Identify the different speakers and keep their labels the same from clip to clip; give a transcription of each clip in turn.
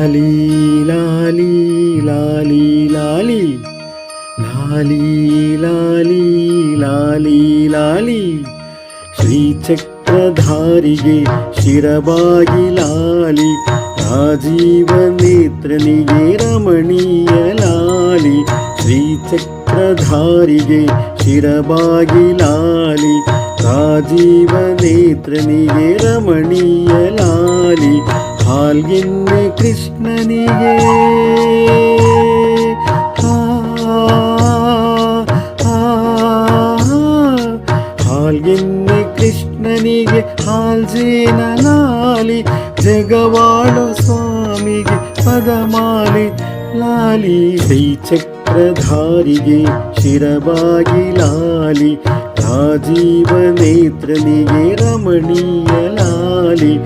Speaker 1: ಲಾಲಿ ಲಾಲಿ ಲಾಲಿ ಲಾಲಿ ಲಾಲಿ ಲಾಲಿ ಲಾಲಿ ಲಾಲಿ ಶ್ರೀಚಕ್ರಧಾರಿಗೆ ಶಿರಬಾಗಿ ಲಾಲಿ ರಾಜೀವ ನೇತ್ರನಿಗೆ ರಮಣೀಯ ಲಾಲಿ ಶ್ರೀಚಕ್ರಧಾರಿಗೆ ಶಿರಬಾಗಿ ಲಾಲಿ ರಾಜೀವ ನೇತ್ರನಿಗೆ ರಮಣೀಯ ಲಾಲಿ ಹಾಲ್ಗೆನ್ನೆ ಕೃಷ್ಣನಿಗೆ. ಹಾಲ್ಗೆನ್ನೆ ಕೃಷ್ಣನಿಗೆ ಹಾಲ್ಜೇನ ಲಾಲಿ ಜಗವಾಳು ಸ್ವಾಮಿಗೆ, ಪದಮಾಲಿ ಲಾಲಿ. ಶ್ರೀಚಕ್ರಧಾರಿಗೆ, ಶಿರಬಾಗಿ ಲಾಲಿ. ರಾಜೀವ ನೇತ್ರನಿಗೆ ರಮಣೀಯ ಲಾಲಿ.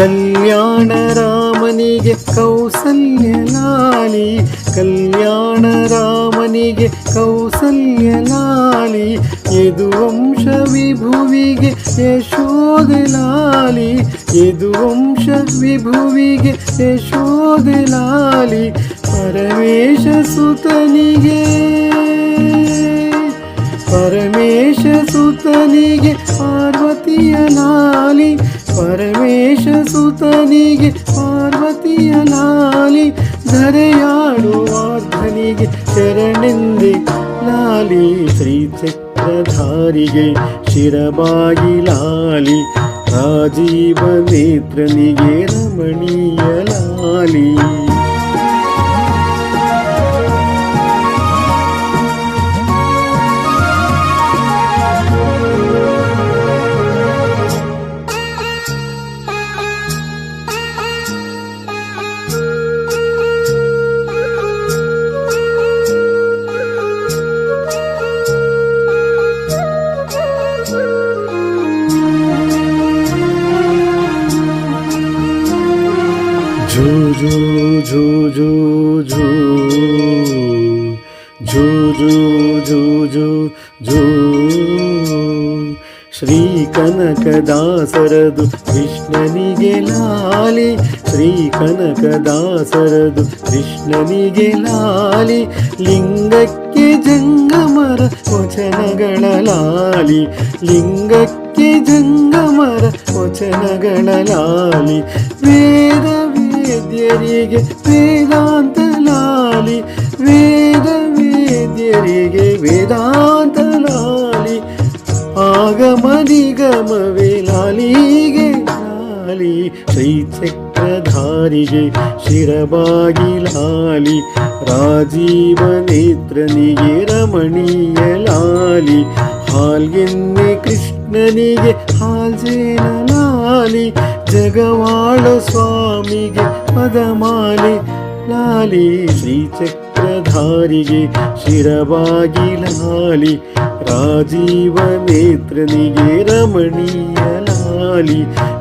Speaker 1: ಕಲ್ಯಾಣ ರಾಮನಿಗೆ ಕೌಸಲ್ಯ ಲಾಲಿ ಕಲ್ಯಾಣ ರಾಮನಿಗೆ ಕೌಸಲ್ಯ ಲಾಲಿ ಯದುವಂಶ ವಿಭುವಿಗೆ ಯಶೋದೆ ಲಾಲಿ ಯದುವಂಶ ವಿಭುವಿಗೆ ಯಶೋದೆ ಲಾಲಿ ಪರಮೇಶ ಸುತನಿಗೆ ಪರಮೇಶ ಸುತನಿಗೆ ಪಾರ್ವತಿಯ ಲಾಲಿ ಪರಮೇಶ ಸುತನಿಗೆ ಪಾರ್ವತಿಯ ಲಾಲಿ ಧರೆಯಾಡುವಾರ್ಧನಿಗೆ ಶರಣೆಂದೆ ಲಾಲಿ ಶ್ರೀಚಕ್ರಧಾರಿಗೆ ಶಿರಬಾಗಿ ಲಾಲಿ ರಾಜೀವ ನೇತ್ರನಿಗೆ ರಮಣೀಯ ಲಾಲಿ. ঝুঝু ঝুঝু ঝু ঝুঝু ঝুঝু ঝু ಶ್ರೀ ಕನಕದಾಸರದು ಕೃಷ್ಣನಿಗೆ ಲಾಲಿ ಶ್ರೀ ಕನಕದಾಸರದು ಕೃಷ್ಣನಿಗೆ ಲಾಲಿ ಲಿಂಗಕ್ಕೆ ಜಂಗಮರ ವಚನಗಳ ಲಾಲಿ ಲಿಂಗಕ್ಕೆ ಜಂಗಮರ ವಚನಗಳ ಲಾಲಿ ವೇದ ವೇದ್ಯರಿಗೆ ವೇದಾಂತ ಲಾಲಿ ವೇದ ವೇದ್ಯರಿಗೆ ವೇದಾಂತ ಲಾಲಿ ಆಗಮ ನಿಗಮವೇ ಲಾಲಿಗೆ ಲಾಲಿ ಶ್ರೀಚಕ್ರಧಾರಿಗೆ ಶಿರಬಾಗಿ ಲಾಲಿ ರಾಜೀವ ನೇತ್ರನಿಗೆ ರಮಣೀಯ ಲಾಲಿ ಹಾಲ್ಗೆನ್ನೆ ಕೃಷ್ಣನಿಗೆ ಹಾಲ್ಜೇನ ಲಾಲಿ ಜಗವಾಳ ಸ್ವಾಮಿಗೆ ಪದಮಾಲಿ ಲಾಲಿ ಶ್ರೀಚಕ್ರಧಾರಿಗೆ ಶಿರಬಾಗಿ ಲಾಲಿ ರಾಜೀವ ನೇತ್ರನಿಗೆ ರಮಣೀಯ ಲಾಲಿ ಲಾಲಿ